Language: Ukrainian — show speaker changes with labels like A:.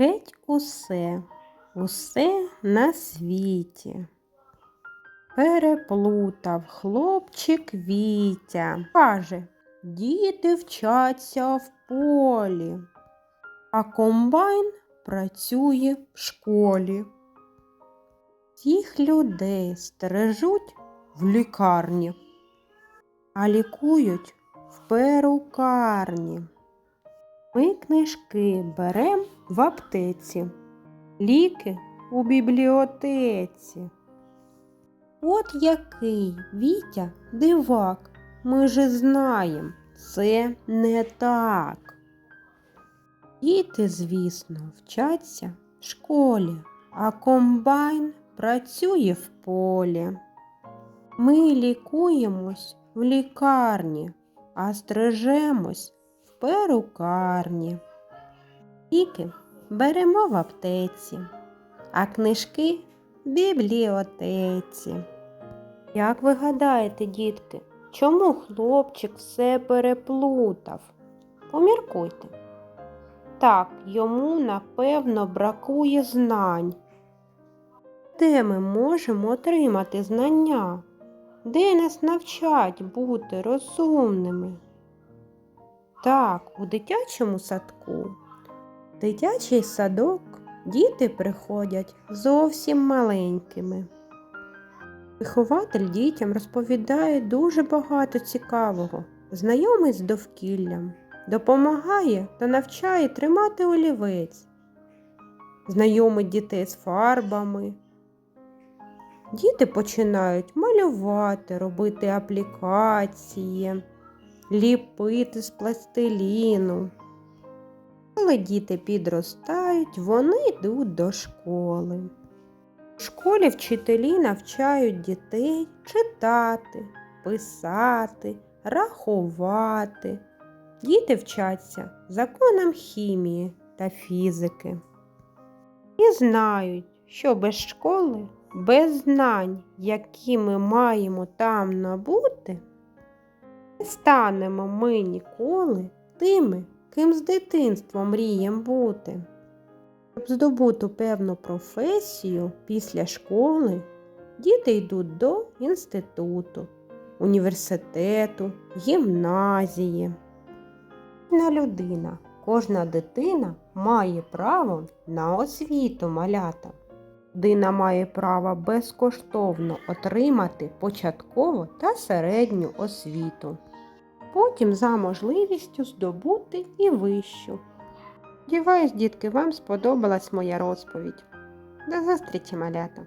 A: Геть усе, усе на світі. Переплутав хлопчик Вітя. Каже, діти вчаться в полі, а комбайн працює в школі. Всіх людей стережуть в лікарні, а лікують в перукарні. Ми книжки берем в аптеці, ліки у бібліотеці. От який Вітя дивак, ми же знаєм, це не так. Діти, звісно, вчаться в школі, а комбайн працює в полі. Ми лікуємось в лікарні, а стрижемось перукарні. Ліки беремо в аптеці, а книжки в бібліотеці. Як ви гадаєте, дітки, чому хлопчик все переплутав? Поміркуйте. Так, йому, напевно, бракує знань. Де ми можемо отримати знання? Де нас навчать бути розумними? Так, у дитячому садку. Дитячий садок діти приходять зовсім маленькими. Вихователь дітям розповідає дуже багато цікавого, знайомий з довкіллям, допомагає та навчає тримати олівець, знайомить дітей з фарбами. Діти починають малювати, робити аплікації, ліпити з пластиліну. Коли діти підростають, вони йдуть до школи. В школі вчителі навчають дітей читати, писати, рахувати. Діти вчаться законам хімії та фізики. І знають, що без школи, без знань, які ми маємо там набути, не станемо ми ніколи тими, ким з дитинства мрієм бути. Щоб здобути певну професію після школи, діти йдуть до інституту, університету, гімназії. Кожна людина, кожна дитина має право на освіту малята. Людина має право безкоштовно отримати початкову та середню освіту. Потім за можливістю здобути і вищу. Сподіваюсь, дітки, вам сподобалась моя розповідь. До зустрічі, малята!